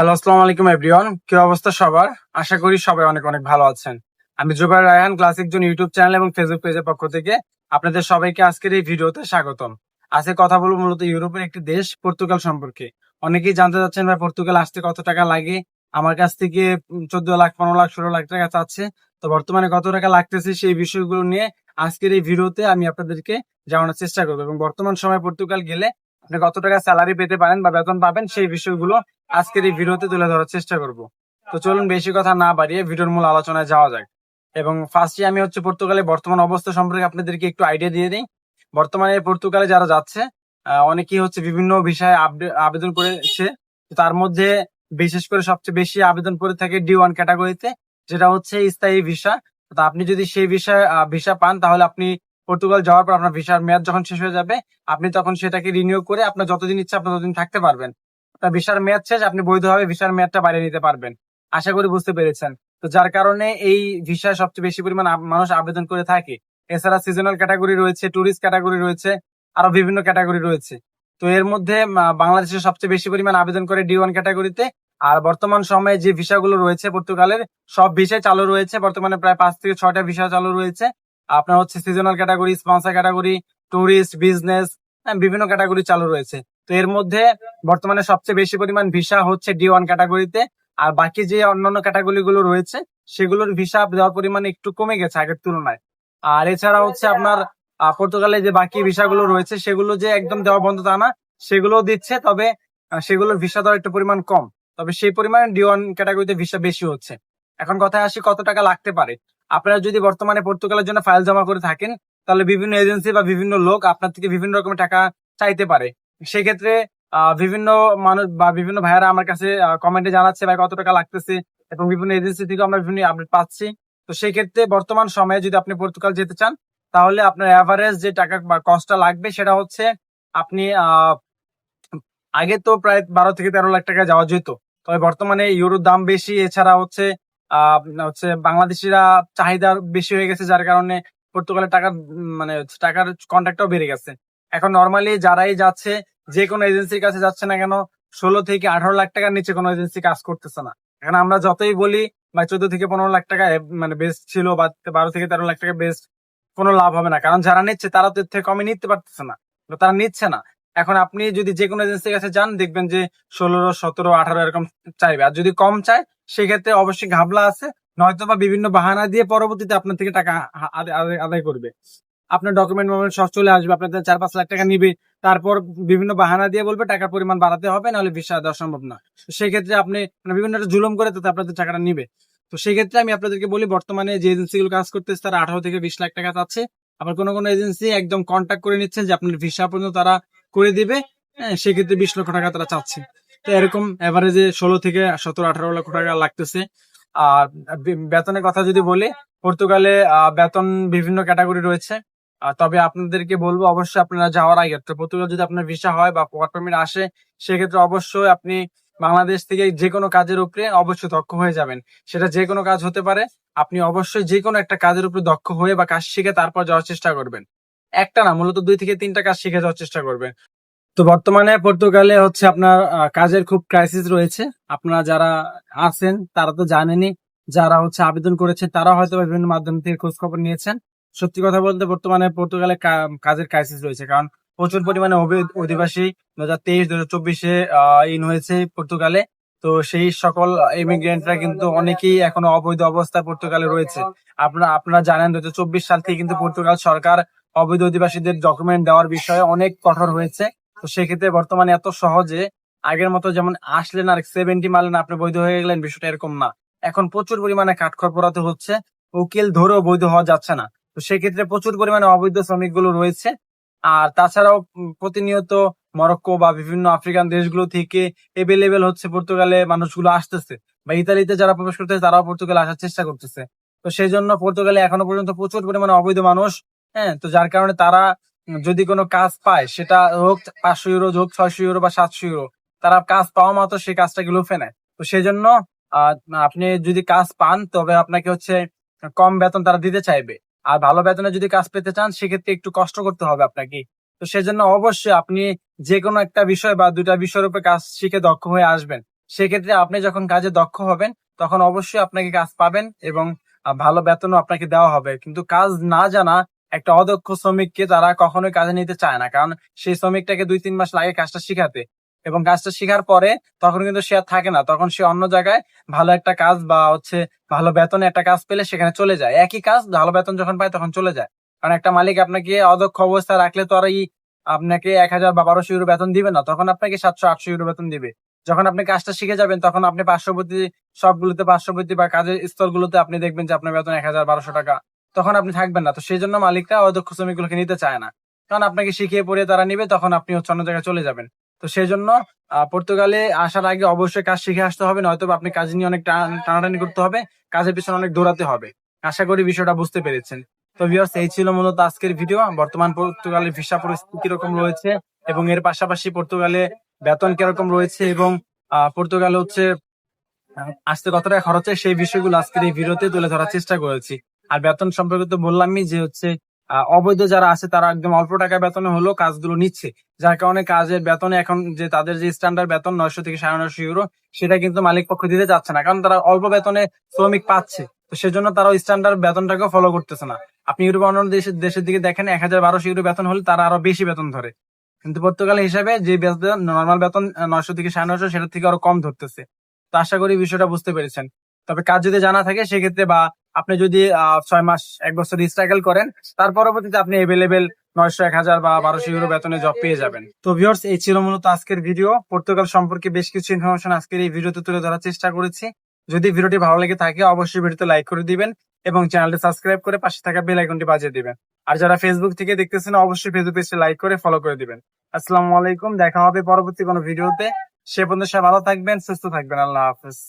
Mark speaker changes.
Speaker 1: Hello, আসসালামু আলাইকুম everyone কি অবস্থা সবার? আশা করি সবাই অনেক অনেক ভালো আছেন। আমি Zubair Raihan classic John YouTube channel এবং ফেসবুক পেজের পক্ষ থেকে আপনাদের সবাইকে আজকের এই ভিডিওতে স্বাগতম। আজকে কথা বলব মূলত ইউরোপের একটি দেশ, পর্তুগাল সম্পর্কে। অনেকেই জানতে চাচ্ছেন, ভাই, পর্তুগাল আসতে কত টাকা লাগে? আমার কাছ থেকে চোদ্দ লাখ, পনেরো লাখ, ষোলো লাখ টাকা চাচ্ছে। তো বর্তমানে কত টাকা লাগতেছে সেই বিষয়গুলো নিয়ে আজকের এই ভিডিওতে আমি আপনাদেরকে জানানোর চেষ্টা করব। এবং বর্তমান সময় পর্তুগাল গেলে আপনি কত টাকা স্যালারি পেতে পারেন বা বেতন পাবেন সেই বিষয়গুলো আজকের এই ভিডিওতে তুলে ধরার চেষ্টা করব। তো চলুন বেশি কথা না বাড়িয়ে ভিডিওর মূল আলোচনায় যাওয়া যাক। এবং ফার্স্টে আমি হচ্ছে পর্তুগালের বর্তমান অবস্থা সম্পর্কে আপনাদেরকে একটু আইডিয়া দিয়ে দিই। বর্তমানে পর্তুগালে যারা যাচ্ছে অনেকেই হচ্ছে বিভিন্ন বিষয়ে আবেদন করেছে। তার মধ্যে বিশেষ করে সবচেয়ে বেশি আবেদন করে থাকে ডি ওয়ান ক্যাটাগরিতে যেটা হচ্ছে স্থায়ী ভিসা তো আপনি যদি সেই বিষয়ে ভিসা পান, তাহলে আপনি পর্তুগাল যাওয়ার পর আপনার ভিসার মেয়াদ যখন শেষ হয়ে যাবে, আপনি তখন সেটাকে রিনিউ করে আপনার যতদিন ইচ্ছা আপনি ততদিন থাকতে পারবেন। আপনার ভিসার মেয়াদ শেষ, আপনি বৈধভাবে ভিসার মেয়াদটা বাড়িয়ে নিতে পারবেন। আশা করি বুঝতে পেরেছেন। তো যার কারণে এই ভিসায় সবচেয়ে বেশি পরিমাণ মানুষ আবেদন করে থাকে। এছাড়া সিজনাল ক্যাটাগরি রয়েছে ট্যুরিস্ট ক্যাটাগরি রয়েছে, আরও বিভিন্ন ক্যাটাগরি রয়েছে। তো এর মধ্যে বাংলাদেশে সবচেয়ে বেশি পরিমাণ আবেদন করে ডি ওয়ান ক্যাটাগরিতে আর বর্তমান সময়ে যে ভিসাগুলো রয়েছে পর্তুগালের, সব ভিসায় চালু রয়েছে। বর্তমানে প্রায় পাঁচ থেকে ছয়টা ভিসা চালু রয়েছে। আপনার হচ্ছে seasonal category sponsor category tourist business বিভিন্ন ক্যাটাগরি চালু রয়েছে। তো এর মধ্যে বর্তমানে সবচেয়ে বেশি পরিমাণ ভিসা হচ্ছে ডি ওয়ান ক্যাটাগরিতে। আর বাকি যে অন্যান্য ক্যাটাগরি গুলো রয়েছে, সেগুলোর ভিসা দেওয়ার পরিমাণ একটু কমে গেছে আগের তুলনায়। আর এছাড়া হচ্ছে আপনার পর্তুগালে যে বাকি ভিসাগুলো রয়েছে, সেগুলো যে একদম দেওয়া বন্ধ তা না সেগুলো দিচ্ছে, তবে সেগুলোর ভিসা দেওয়ার একটু পরিমাণ কম। তবে সেই পরিমাণে ডি ওয়ান ক্যাটাগরিতে ভিসা বেশি হচ্ছে। এখন কথায় আসি কত টাকা লাগতে পারে। আপনারা যদি বর্তমানে পর্তুগালের জন্য ফাইল জমা করে থাকেন, তাহলে বিভিন্ন এজেন্সি বা বিভিন্ন লোক আপনার থেকে বিভিন্ন রকমের টাকা চাইতে পারে। সেক্ষেত্রে বিভিন্ন মানুষ বা বিভিন্ন ভাইয়ারা আমার কাছে কমেন্টে জানাচ্ছে, ভাই, কত টাকা লাগতেছে? এবং বিভিন্ন এজেন্সি থেকে আমরা বিভিন্ন আপডেট পাচ্ছি। তো সেই ক্ষেত্রে বর্তমান সময়ে যদি আপনি পর্তুগাল যেতে চান, তাহলে আপনার অ্যাভারেজ যে টাকা বা কস্টটা লাগবে সেটা হচ্ছে আপনি আগে তো প্রায় বারো থেকে তেরো লাখ টাকা যাওয়া যেত। তবে বর্তমানে ইউরোর দাম বেশি, এছাড়া হচ্ছে হচ্ছে বাংলাদেশিরা চাহিদা বেশি হয়ে গেছে, যার কারণে পর্তুগালের টাকার মানে টাকার কন্ট্রাক্টটাও বেড়ে গেছে। এখন নর্মালি যারাই যাচ্ছে, যে কোনো এজেন্সির কাছে যাচ্ছে না কেন, ষোলো থেকে আঠারো লাখ টাকার নিচে কোনো এজেন্সি কাজ করতেছে না। এখন আমরা যতই বলি বা চোদ্দ থেকে পনেরো লাখ টাকা মানে বেস্ট ছিল বা বারো থেকে তেরো লাখ টাকা বেস্ট কোনো লাভ হবে না। কারণ যারা নিচ্ছে, তারা তো থেকে কমে নিতে পারতেছে না তারা নিচ্ছে না। এখন আপনি যদি যে কোনো এজেন্সির কাছে যান, দেখবেন যে ষোলো, সতেরো, আঠারো এরকম চাইবে। আর যদি কম চায়, সেক্ষেত্রে অবশ্যই ঘাবলা আছে নয়তো বা বিভিন্ন বাহানা দিয়ে পরবর্তীতে আপনার থেকে টাকা আদায় করবে। আপনার ডকুমেন্ট মোমেন্ট সব চলে আসবে আপনাদের চার পাঁচ লাখ টাকা নিবে তারপর বিভিন্ন বাহানা দিয়ে বলবে টাকার পরিমাণ বাড়াতে হবে নাহলে ভিসা দেওয়া সম্ভব না। সেক্ষেত্রে আপনি মানে বিভিন্ন একটা জুলুম করে তাতে আপনাদের টাকাটা নিবে। তো সেক্ষেত্রে আমি আপনাদেরকে বলি বর্তমানে যে এজেন্সিগুলো কাজ করতেছে তারা আঠারো থেকে বিশ লাখ টাকা চাচ্ছে। আবার কোনো কোনো এজেন্সি একদম কন্ট্যাক্ট করে নিচ্ছেন যে আপনার ভিসা পর্যন্ত তারা করে দিবে হ্যাঁ, সেক্ষেত্রে বিশ লক্ষ টাকা তারা চাচ্ছে। তো এরকম এভারেজে ষোলো থেকে সতেরো আঠারো লক্ষ টাকা লাগতেছে। আর বেতনের কথা যদি বলি পর্তুগালে বেতন বিভিন্ন ক্যাটাগরি রয়েছে। তবে আপনাদেরকে বলব, অবশ্যই আপনারা যাওয়ার আগে তো পর্তুগাল যদি আপনার ভিসা হয় বা ওয়ার্ক পারমিট আসে, সেক্ষেত্রে অবশ্যই আপনি বাংলাদেশ থেকে যে কোনো কাজের উপরে অবশ্যই দক্ষ হয়ে যাবেন। সেটা যে কোনো কাজ হতে পারে, আপনি অবশ্যই যে কোনো একটা কাজের উপরে দক্ষ হয়ে বা কাজ শিখে তারপর যাওয়ার চেষ্টা করবেন। একটা না, মূলত দুই থেকে তিনটা কাজ শিখে যাওয়ার চেষ্টা করবেন। তো বর্তমানে পর্তুগালে হচ্ছে আপনার কাজের খুব ক্রাইসিস রয়েছে। আপনারা যারা আছেন, তারা তো জানেনই, যারা হচ্ছে আবেদন করেছে তারা হয়তো বিভিন্ন মাধ্যম থেকে খোঁজ খবর নিয়েছেন। সত্যি কথা বলতে বর্তমানে পর্তুগালে কাজের ক্রাইসিস রয়েছে। কারণ প্রচুর পরিমাণে অধিবাসী দু হাজার তেইশ দু হাজার চব্বিশে ইন হয়েছে পর্তুগালে। তো সেই সকল ইমিগ্রেন্টরা কিন্তু অনেকেই এখনও অবৈধ অবস্থায় পর্তুগালে রয়েছে। আপনারা আপনারা জানেন দু চব্বিশ সাল থেকে কিন্তু পর্তুগাল সরকার অবৈধ অধিবাসীদের ডকুমেন্ট দেওয়ার বিষয়ে অনেক কঠোর হয়েছে। তো সেক্ষেত্রে বর্তমানে এত সহজে আগের মতো যেমন আসলেন আর সেভেন্টি মারলেন, আপনি বৈধ হয়ে গেলেন, বিষয়টা এরকম না। এখন প্রচুর পরিমাণে কাঠখড় পোড়াতে হচ্ছে। উকিল ধরেও বৈধ হওয়া যাচ্ছে না। সেক্ষেত্রে প্রচুর পরিমাণে অবৈধ শ্রমিকগুলো রয়েছে। আর তাছাড়াও প্রতিনিয়ত মরক্কো বা বিভিন্ন আফ্রিকান দেশগুলো থেকে এভেলেবেল হচ্ছে পর্তুগালে মানুষগুলো আসতেছে। বা ইতালিতে যারা প্রবেশ করতেছে, তারাও পর্তুগালে আসার চেষ্টা করতেছে। তো সেই জন্য পর্তুগালে এখনও পর্যন্ত প্রচুর পরিমাণে অবৈধ মানুষ হ্যাঁ তো যার কারণে তারা যদি কোনো কাজ পায়, সেটা হোক পাঁচশো ইউরো, হোক ছয়শো ইউরো বা সাতশো ইউরো, তারা কাজ পাওয়া মাত্র সেই কাজটাকে লুফে নেয়। তো সেই জন্য আপনি যদি কাজ পান, তবে আপনাকে হচ্ছে কম বেতন তারা দিতে চাইবে। আর ভালো বেতনে যদি কাজ পেতে চান, সেক্ষেত্রে একটু কষ্ট করতে হবে আপনাকে। তো সেজন্য অবশ্যই আপনি যে কোনো একটা বিষয় বা দুটা বিষয়ের উপর কাজ শিখে দক্ষ হয়ে আসবেন। সেক্ষেত্রে আপনি যখন কাজে দক্ষ হবেন, তখন অবশ্যই আপনাকে কাজ পাবেন এবং ভালো বেতনও আপনাকে দেওয়া হবে। কিন্তু কাজ না জানা একটা অদক্ষ শ্রমিককে তারা কখনোই কাজে নিতে চায় না। কারণ সেই শ্রমিকটাকে দুই তিন মাস লাগে কাজটা শিখাতে। এবং কাজটা শেখার পরে তখন কিন্তু সে আর থাকে না। তখন সে অন্য জায়গায় ভালো একটা কাজ বা হচ্ছে ভালো বেতনে একটা কাজ পেলে সেখানে চলে যায়। একই কাজ, ভালো বেতন যখন পায় তখন চলে যায়। কারণ একটা মালিক আপনাকে অদক্ষ অবস্থায় রাখলে তো আর এই আপনাকে এক হাজার বা বারোশো ইউরো বেতন দিবে না। তখন আপনাকে সাতশো, আটশো ইউরো বেতন দিবে। যখন আপনি কাজটা শিখে যাবেন, তখন আপনি পার্শ্ববর্তী সবগুলোতে, পার্শ্ববর্তী বা কাজের স্থলগুলোতে আপনি দেখবেন যে আপনার বেতন এক হাজার, বারোশো টাকা। তখন আপনি থাকবেন না। তো সেই জন্য মালিকরা অদক্ষ শ্রমিকগুলোকে নিতে চায় না। কারণ আপনাকে শিখিয়ে পড়িয়ে তারা নিবে, তখন আপনি হচ্ছে অন্য জায়গায় চলে যাবেন। তো সেই জন্য পর্তুগালে আসার আগে অবশ্যই কাজ শিখে আসতে হবে নয়তো আপনি কাজ নিয়ে অনেক টান- টানাটানি করতে হবে, কাজের পিছনে অনেক দৌড়াতে হবে। আশা করি বিষয়টা বুঝতে পেরেছেন। তো ভিউয়ার্স এই ছিল মূলত আজকের ভিডিও বর্তমান পর্তুগালের ভিসা পরিস্থিতি কীরকম রয়েছে এবং এর পাশাপাশি পর্তুগালে বেতন কীরকম রয়েছে এবং পর্তুগালে হচ্ছে আসতে কতটা খরচ হয় সেই বিষয়গুলো আজকের এই ভিডিওতে তুলে ধরার চেষ্টা করেছি। আর বেতন সম্পর্কে তো বললামই যে হচ্ছে অবৈধ যারা আছে, তারা একদম অল্প টাকা বেতনে হলেও কাজগুলো নিচ্ছে। যার কারণে কাজের বেতনে এখন যে তাদের যে স্ট্যান্ডার্ড বেতন, নয়শো থেকে সাড়ে নয়শো ইউরো সেটা কিন্তু মালিক পক্ষ দিতে চাচ্ছে না। কারণ তারা অল্প বেতনে শ্রমিক পাচ্ছে। তো সেজন্য তারা স্ট্যান্ডার্ড বেতনটাকে ফলো করতেছে না। আপনি ইউরোপ অন্য দেশের দেশের দিকে দেখেন, এক হাজার বারোশো ইউরো বেতন হলে তারা আরও বেশি বেতন ধরে। কিন্তু পর্তুগালের হিসাবে যে বেতন নর্মাল বেতন নয়শো থেকে সাড়ে নয়শো, সেটার থেকে আরও কম ধরতেছে। তো আশা করি বিষয়টা বুঝতে পেরেছেন। তবে কাজ যদি জানা থাকে, সেক্ষেত্রে বা আপনি যদি ছয় মাস, এক বছর স্ট্রাগল করেন, তার পরবর্তীতে আপনি এভেলেবেল নয়শো, এক হাজার বা বারোশো ইউরো বেতনে জব পেয়ে যাবেন। তো ভিউয়ার্স এই ছিল মূলত আজকের ভিডিও পর্তুগাল সম্পর্কে বেশ কিছু ইনফরমেশন আজকের এই ভিডিওতে তুলে ধরার চেষ্টা করেছি। যদি ভিডিওটি ভালো লেগে থাকে, অবশ্যই ভিডিওতে লাইক করে দিবেন এবং চ্যানেলটি সাবস্ক্রাইব করে পাশে থাকা বেল আইকনটি বাজিয়ে দিবেন। আর যারা ফেসবুক থেকে দেখতেছেন, অবশ্যই ফেসবুক পেজটি লাইক করে ফলো করে দিবেন। আসসালামু আলাইকুম, দেখা হবে পরবর্তী কোনো ভিডিওতে সে পর্যন্ত সবাই ভালো থাকবেন, সুস্থ থাকবেন। আল্লাহ হাফেজ।